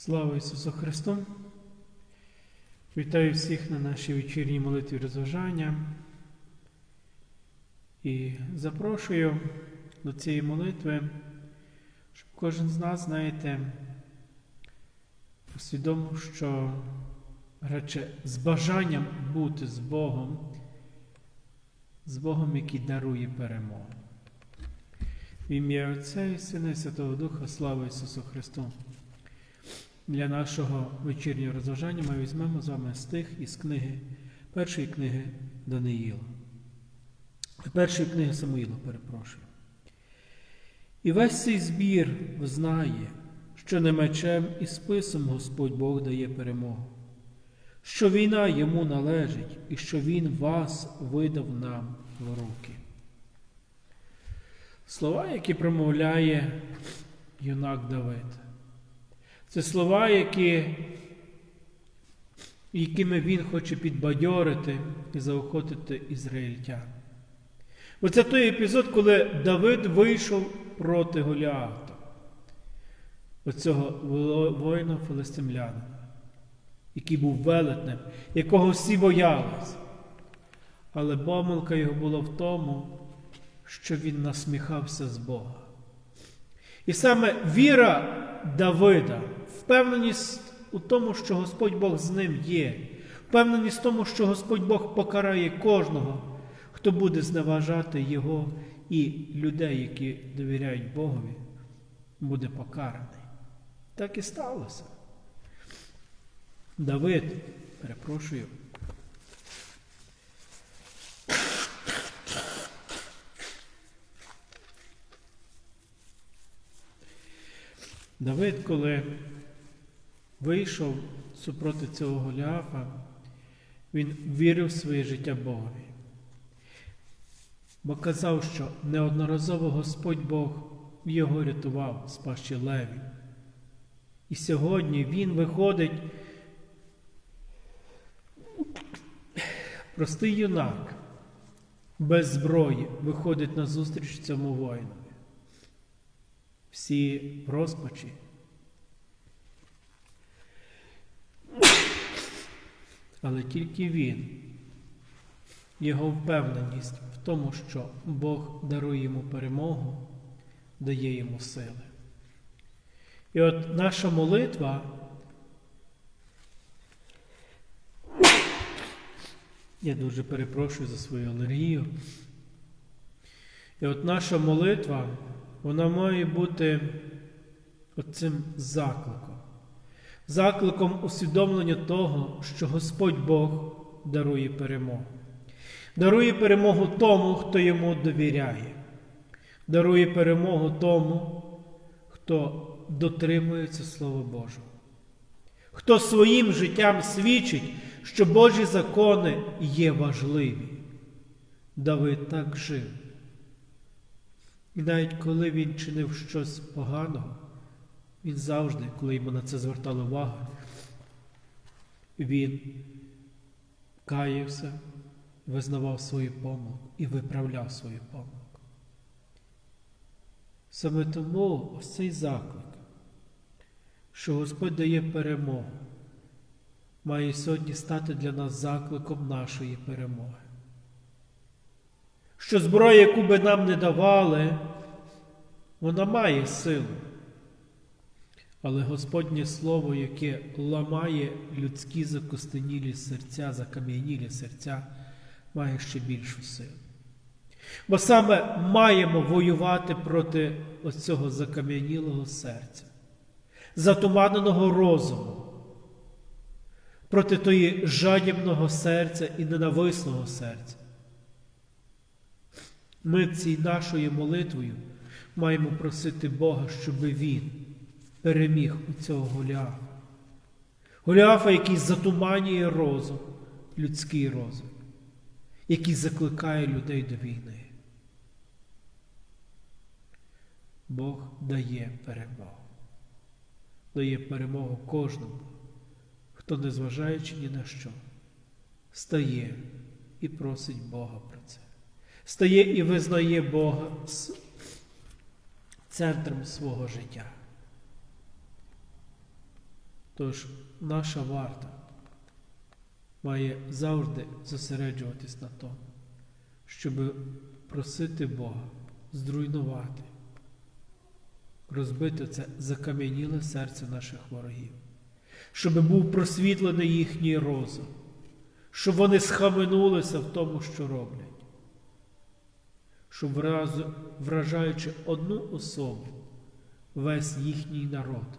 Слава Ісусу Христу! Вітаю всіх на нашій вечірній молитві розважання і запрошую до цієї молитви, щоб кожен з нас, знаєте, усвідомив, що радше з бажанням бути з Богом, з Богом, який дарує перемогу. В ім'я Отця і Сина і Святого Духа, слава Ісусу Христу! Для нашого вечірнього розважання ми візьмемо з вами стих із книги, першої книги Даниїла. Першої книги Самуїла, перепрошую. І весь цей збір знає, що не мечем і списом Господь Бог дає перемогу, що війна йому належить і що Він вас видав нам в руки. Слова, які промовляє юнак Давид. Це слова, які, якими він хоче підбадьорити і заохотити ізраїльтян. Бо це той епізод, коли Давид вийшов проти Голіата, оцього воїна филистимлянина, який був велетнем, якого всі боялись. Але помилка його була в тому, що він насміхався з Бога. І саме віра Давида, впевненість у тому, що Господь Бог з ним є, впевненість в тому, що Господь Бог покарає кожного, хто буде зневажати Його і людей, які довіряють Богові, буде покараний. Так і сталося. Давид, перепрошую. Давид, коли вийшов супроти цього Голіафа, він вірив в своє життя Богові. Бо казав, що неодноразово Господь Бог його рятував з пащі леві. І сьогодні він виходить, простий юнак, без зброї, виходить на зустріч цьому воїну всі розпачі. Але тільки він, його впевненість в тому, що Бог дарує йому перемогу, дає йому сили. І от наша молитва. Я дуже перепрошую за свою алергію. І от наша молитва вона має бути оцим закликом. Закликом усвідомлення того, що Господь Бог дарує перемогу. Дарує перемогу тому, хто йому довіряє. Дарує перемогу тому, хто дотримується Слова Божого. Хто своїм життям свідчить, що Божі закони є важливі. Давид так жив. І навіть коли він чинив щось поганого, він завжди, коли йому на це звертали увагу, він каявся, визнавав свою помилку і виправляв свою помилку. Саме тому ось цей заклик, що Господь дає перемогу, має сьогодні стати для нас закликом нашої перемоги що зброя, яку би нам не давали, вона має силу. Але Господнє Слово, яке ламає людські закостенілі серця, закам'янілі серця, має ще більшу силу. Бо саме маємо воювати проти ось цього закам'янілого серця, затуманеного розуму, проти тої жадібного серця і ненависного серця. Ми цією нашою молитвою маємо просити Бога, щоб Він переміг у цього Голіафа. Голіафа, який затуманює розум, людський розум, який закликає людей до війни. Бог дає перемогу. Дає перемогу кожному, хто, незважаючи ні на що, стає і просить Бога про це стає і визнає Бога центром свого життя. Тож наша варта має завжди зосереджуватись на тому, щоб просити Бога зруйнувати, розбити це закам'яніле серце наших ворогів, щоб був просвітлений їхній розум, щоб вони схаменулися в тому, що роблять, щоб вражаючи одну особу, весь їхній народ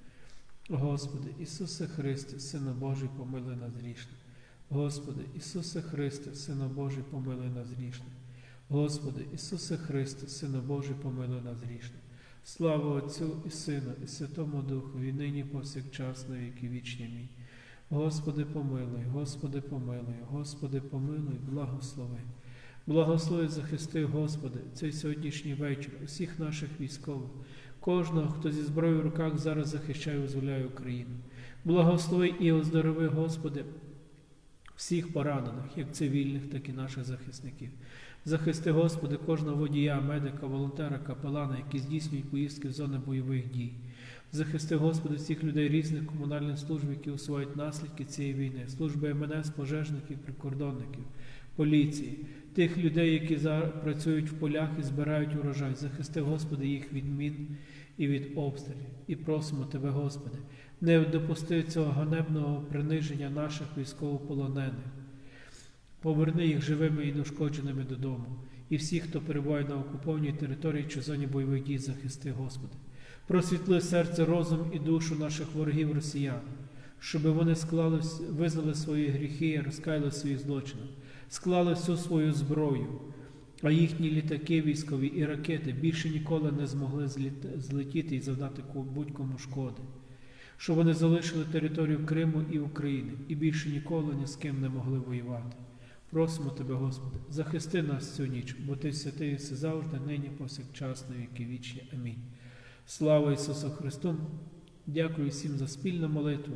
Господи Ісусе Христе, Сину Божий, помилуй нас грішне. Господи Ісусе Христе, Сину Божий, помилуй нас грішне. Господи Ісусе Христе, Сину Божий, помилуй нас грішне. Слава Отцю і Сину, і Святому Духу, і нині повсякчас на віки вічні. Амінь. Господи, помилуй, Господи, помилуй, Господи, помилуй, благослови. Благослови, захисти, Господи, цей сьогоднішній вечір, усіх наших військових, кожного, хто зі зброєю в руках зараз захищає і визволяє Україну. Благослови і оздорови, Господи, всіх поранених, як цивільних, так і наших захисників. Захисти, Господи, кожного водія, медика, волонтера, капелана, які здійснюють поїздки в зони бойових дій. Захисти, Господи, всіх людей різних комунальних служб, які усувають наслідки цієї війни, служби МНС, пожежників, прикордонників, поліції, тих людей, які працюють в полях і збирають урожай. Захисти, Господи, їх від мін і від обстрілів. І просимо Тебе, Господи, не допусти цього ганебного приниження наших військовополонених. Поверни їх живими і неушкодженими додому. І всіх, хто перебуває на окупованій території чи зоні бойових дій, захисти, Господи. Просвітли серце, розум і душу наших ворогів росіян, щоб вони склали, визнали свої гріхи, розкаяли в своїх злочинах, склали всю свою зброю, а їхні літаки військові і ракети більше ніколи не змогли злетіти і завдати будь-кому шкоди. Щоб вони залишили територію Криму і України і більше ніколи ні з ким не могли воювати. Просимо Тебе, Господи, захисти нас цю ніч, бо Ти святий все завжди, нині повсякчас на віки вічні. Амінь. Слава Ісусу Христу! Дякую всім за спільну молитву.